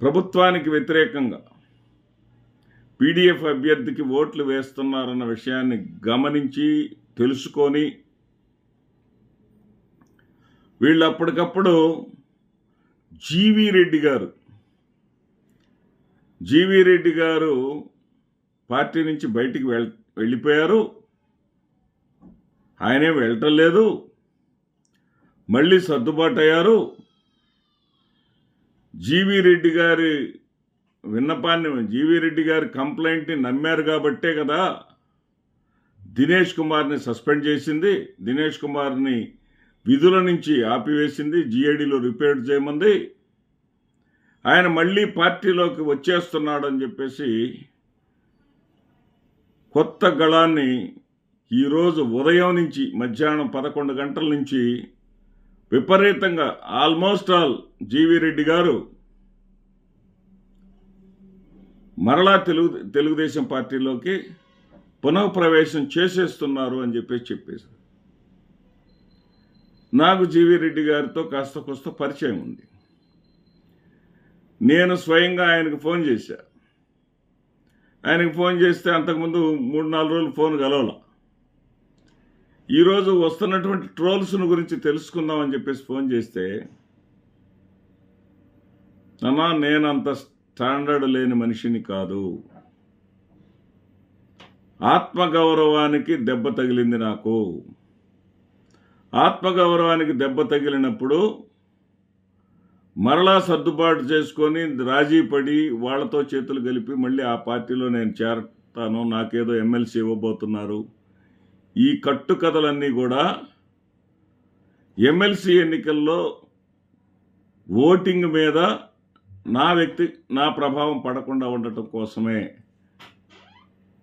ప్రభుత్వానికి వ్యతిరేకంగా పీడిఎఫ్ అభ్యర్థికి ఓట్లు వేస్తున్నారన్న విషయాన్ని గమనించి తెలుసుకొని వీళ్ళు అప్పటికప్పుడు జీవి రెడ్డి గారు జీవి రెడ్డి గారు పార్టీ నుంచి బయటికి వెళ్ వెళ్ళిపోయారు. ఆయనే వెళ్ళటం లేదు. మళ్ళీ సర్దుబాటు అయ్యారు జీవి రెడ్డి గారి విన్నపాన్ని జీవి రెడ్డి గారి కంప్లైంట్ని నమ్మారు కాబట్టే కదా దినేష్ కుమార్ని సస్పెండ్ చేసింది. దినేష్ కుమార్ని విధుల నుంచి ఆపివేసింది. జీఏడీలో రిపేర్ చేయమంది. ఆయన మళ్ళీ పార్టీలోకి వచ్చేస్తున్నాడని చెప్పేసి కొత్త గళాన్ని ఈరోజు ఉదయం నుంచి మధ్యాహ్నం పదకొండు గంటల నుంచి విపరీతంగా ఆల్మోస్ట్ ఆల్ జీవి రెడ్డి గారు మరలా తెలుగు తెలుగుదేశం పార్టీలోకి పునఃప్రవేశం చేసేస్తున్నారు అని చెప్పేసి చెప్పేసి నాకు జీవి రెడ్డి గారితో కాస్త కొస్త పరిచయం ఉంది. నేను స్వయంగా ఆయనకు ఫోన్ చేశా. ఆయనకు ఫోన్ చేస్తే అంతకుముందు మూడు నాలుగు రోజులు ఫోన్ కలవాల. ఈరోజు వస్తున్నటువంటి ట్రోల్స్ను గురించి తెలుసుకుందామని చెప్పేసి ఫోన్ చేస్తే అన్నా నేను అంత స్టాండర్డ్ లేని మనిషిని కాదు. ఆత్మగౌరవానికి దెబ్బ తగిలింది నాకు. ఆత్మగౌరవానికి దెబ్బ తగిలినప్పుడు మరలా సర్దుబాటు చేసుకొని రాజీ పడి వాళ్ళతో చేతులు కలిపి మళ్ళీ ఆ పార్టీలో నేను చేరతాను నాకేదో ఎమ్మెల్సీ ఇవ్వబోతున్నారు. ఈ కట్టుకథలన్నీ కూడా ఎమ్మెల్సీ ఎన్నికల్లో ఓటింగ్ మీద నా వ్యక్తి నా ప్రభావం పడకుండా ఉండటం కోసమే.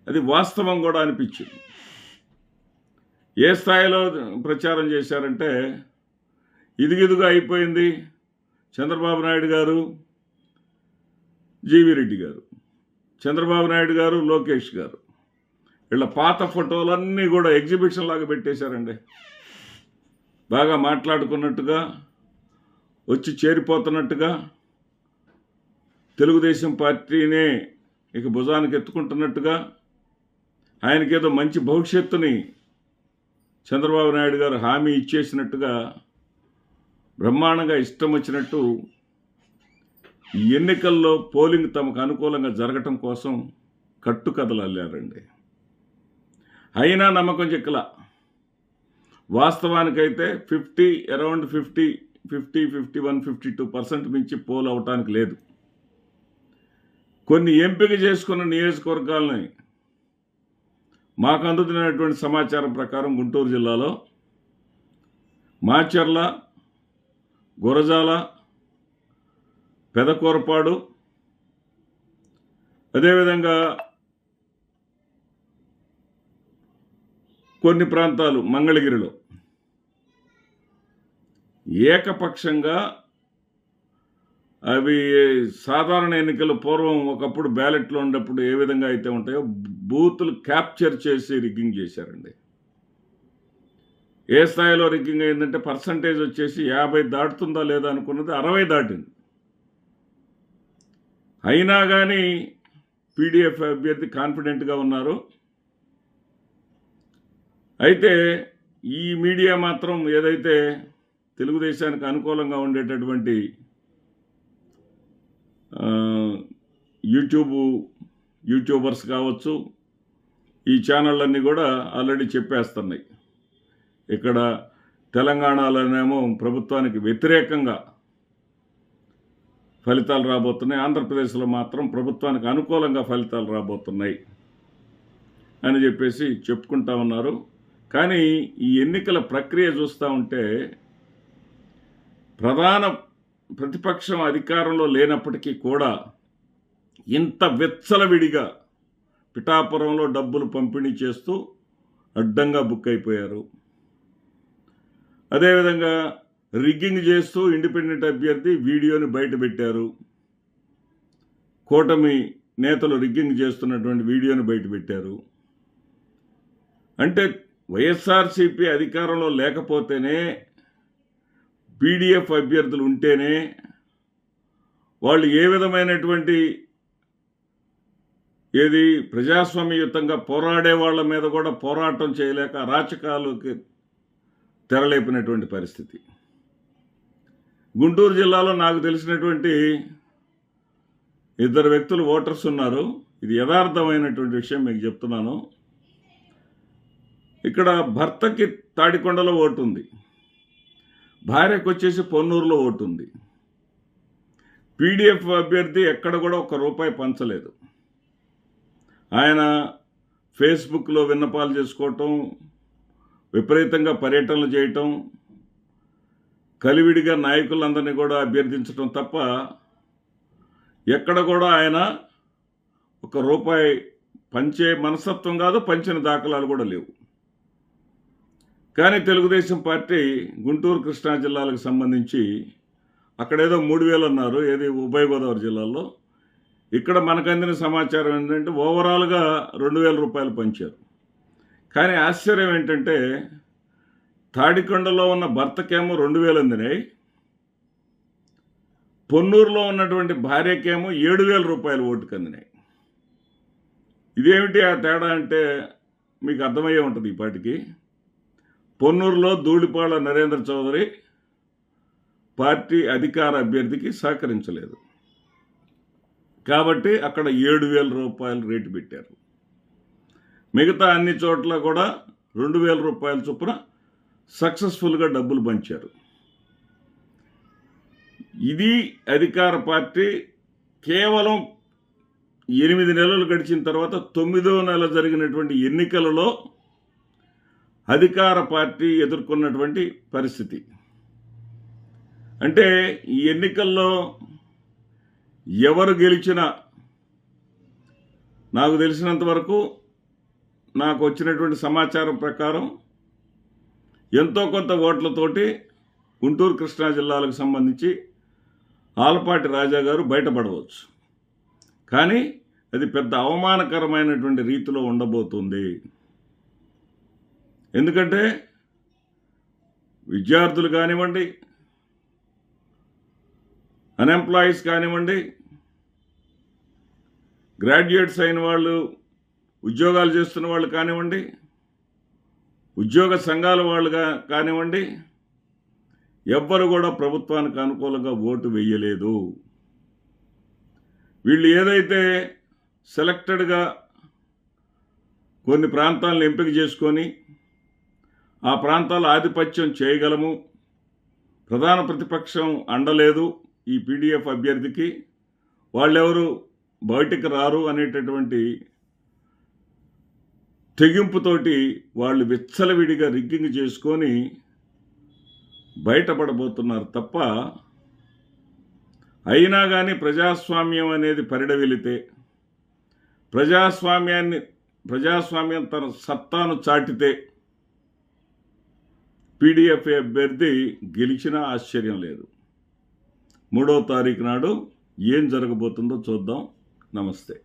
అది వాస్తవం కూడా అనిపించింది. ఏ స్థాయిలో ప్రచారం చేశారంటే ఇదిగిదుగా అయిపోయింది చంద్రబాబు నాయుడు గారు జీవి రెడ్డి గారు చంద్రబాబు నాయుడు గారు లోకేష్ గారు. వీళ్ళ పాత ఫోటోలన్నీ కూడా ఎగ్జిబిషన్ లాగా పెట్టేశారండి. బాగా మాట్లాడుకున్నట్టుగా వచ్చి చేరిపోతున్నట్టుగా తెలుగుదేశం పార్టీనే ఇక భుజానికి ఎత్తుకుంటున్నట్టుగా ఆయనకేదో మంచి భవిష్యత్తుని చంద్రబాబు నాయుడు గారు హామీ ఇచ్చేసినట్టుగా బ్రహ్మాండంగా ఇష్టం వచ్చినట్టు ఈ ఎన్నికల్లో పోలింగ్ తమకు అనుకూలంగా జరగటం కోసం కట్టుకథలు అల్లారండి. అయినా నమ్మకం చెక్కల. వాస్తవానికైతే fifty around fifty fifty fifty one fifty two percent మించి పోల్ అవటానికి లేదు. కొన్ని ఎంపిక చేసుకున్న నియోజకవర్గాలని మాకు అందుతున్నటువంటి సమాచారం ప్రకారం గుంటూరు జిల్లాలో మాచర్ల గురజాల పెదకూరపాడు అదేవిధంగా కొన్ని ప్రాంతాలు మంగళగిరిలో. ఏకపక్షంగా అవి సాధారణ ఎన్నికలు పూర్వం ఒకప్పుడు బ్యాలెట్లో ఉన్నప్పుడు ఏ విధంగా అయితే ఉంటాయో బూతులు క్యాప్చర్ చేసి రిగ్గింగ్ చేశారండి. ఏ స్థాయిలో రిగ్గింగ్ అయిందంటే పర్సంటేజ్ వచ్చేసి యాభై దాటుతుందా లేదా అనుకున్నది అరవై దాటింది. అయినా కానీ పీడిఎఫ్ అభ్యర్థి కాన్ఫిడెంట్గా ఉన్నారు. అయితే ఈ మీడియా మాత్రం ఏదైతే తెలుగుదేశానికి అనుకూలంగా ఉండేటటువంటి యూట్యూబ్ యూట్యూబర్స్ కావచ్చు ఈ ఛానళ్ళన్నీ కూడా ఆల్రెడీ చెప్పేస్తున్నాయి. ఇక్కడ తెలంగాణలోనేమో ప్రభుత్వానికి వ్యతిరేకంగా ఫలితాలు రాబోతున్నాయి. ఆంధ్రప్రదేశ్లో మాత్రం ప్రభుత్వానికి అనుకూలంగా ఫలితాలు రాబోతున్నాయి అని చెప్పేసి చెప్పుకుంటా ఉన్నారు. కానీ ఈ ఎన్నికల ప్రక్రియ చూస్తూ ఉంటే ప్రధాన ప్రతిపక్షం అధికారంలో లేనప్పటికీ కూడా ఇంత వెచ్చలవిడిగా పిఠాపురంలో డబ్బులు పంపిణీ చేస్తూ అడ్డంగా బుక్ అయిపోయారు. అదేవిధంగా రిగ్గింగ్ చేస్తూ ఇండిపెండెంట్ అభ్యర్థి వీడియోని బయట పెట్టారు. కూటమి నేతలు రిగ్గింగ్ చేస్తున్నటువంటి వీడియోని బయట పెట్టారు. అంటే వైఎస్ఆర్సీపీ అధికారంలో లేకపోతేనే పీడిఎఫ్ అభ్యర్థులు ఉంటేనే వాళ్ళు ఏ విధమైనటువంటి ఏది ప్రజాస్వామ్యయుతంగా పోరాడే వాళ్ళ మీద కూడా పోరాటం చేయలేక అరాచకాలకి తెరలేపినటువంటి పరిస్థితి. గుంటూరు జిల్లాలో నాకు తెలిసినటువంటి ఇద్దరు వ్యక్తులు ఓటర్స్ ఉన్నారు. ఇది యథార్థమైనటువంటి విషయం మీకు చెప్తున్నాను. ఇక్కడ భర్తకి తాడికొండలో ఓటు ఉంది. భార్యకు వచ్చేసి పొన్నూరులో ఓటు ఉంది. పీడిఎఫ్ అభ్యర్థి ఎక్కడ కూడా ఒక రూపాయి పంచలేదు. ఆయన ఫేస్బుక్లో విన్నపాలు చేసుకోవటం విపరీతంగా పర్యటనలు చేయటం కలివిడిగా నాయకులందరినీ కూడా అభ్యర్థించటం తప్ప ఎక్కడ కూడా ఆయన ఒక రూపాయి పంచే మనస్తత్వం కాదు పంచిన దాఖలాలు కూడా లేవు. కానీ తెలుగుదేశం పార్టీ గుంటూరు కృష్ణా జిల్లాలకు సంబంధించి అక్కడేదో మూడు వేలు అన్నారు ఏది ఉభయ గోదావరి జిల్లాలో ఇక్కడ మనకు అందిన సమాచారం ఏంటంటే ఓవరాల్గా రెండు వేల రూపాయలు పంచారు. కానీ ఆశ్చర్యం ఏంటంటే తాడికొండలో ఉన్న భర్తకేమో రెండు వేలు అందినాయి పొన్నూరులో ఉన్నటువంటి భార్యకేమో ఏడు వేల రూపాయలు ఓటుకు అందినాయి. ఇదేమిటి ఆ తేడా అంటే మీకు అర్థమయ్యే ఉంటుంది ఈ పాటికి. పొన్నూరులో ధూళిపాళ నరేంద్ర చౌదరి పార్టీ అధికార అభ్యర్థికి సహకరించలేదు. కాబట్టి అక్కడ ఏడు వేల రూపాయలు రేటు పెట్టారు. మిగతా అన్ని చోట్ల కూడా రెండు వేల రూపాయల చొప్పున సక్సెస్ఫుల్గా డబ్బులు పంచారు. ఇది అధికార పార్టీ కేవలం ఎనిమిది నెలలు గడిచిన తర్వాత తొమ్మిదో నెల జరిగినటువంటి ఎన్నికలలో అధికార పార్టీ ఎదుర్కొన్నటువంటి పరిస్థితి. అంటే ఈ ఎన్నికల్లో ఎవరు గెలిచినా నాకు తెలిసినంత వరకు నాకు వచ్చినటువంటి సమాచారం ప్రకారం ఎంతో కొంత ఓట్లతోటి గుంటూరు కృష్ణా జిల్లాలకు సంబంధించి ఆలపాటి రాజా గారు బయటపడవచ్చు. కానీ అది పెద్ద అవమానకరమైనటువంటి రీతిలో ఉండబోతుంది. ఎందుకంటే విద్యార్థులు కానివ్వండి అన్ఎంప్లాయీస్ కానివ్వండి గ్రాడ్యుయేట్స్ అయిన వాళ్ళు ఉద్యోగాలు చేస్తున్న వాళ్ళు కానివ్వండి ఉద్యోగ సంఘాల వాళ్ళుగా కానివ్వండి ఎవ్వరు కూడా ప్రభుత్వానికి అనుకూలంగా ఓటు వేయలేదు. వీళ్ళు ఏదైతే సెలెక్టెడ్గా కొన్ని ప్రాంతాలను ఎంపిక చేసుకొని ఆ ప్రాంతాల ఆధిపత్యం చేయగలము. ప్రధాన ప్రతిపక్షం అండలేదు ఈ పీడిఎఫ్ అభ్యర్థికి. వాళ్ళెవరు బయటికి రారు అనేటటువంటి తెగింపుతోటి వాళ్ళు విచ్చలవిడిగా రిగ్గింగ్ చేసుకొని బయటపడబోతున్నారు తప్ప అయినా కానీ ప్రజాస్వామ్యం అనేది పరిడవిలితే ప్రజాస్వామ్యాన్ని ప్రజాస్వామ్యం తన సత్తాను చాటితే పీడిఎఫ్ అభ్యర్థి గెలిచినా ఆశ్చర్యం లేదు. మూడవ తారీఖు నాడు ఏం జరగబోతుందో చూద్దాం. నమస్తే.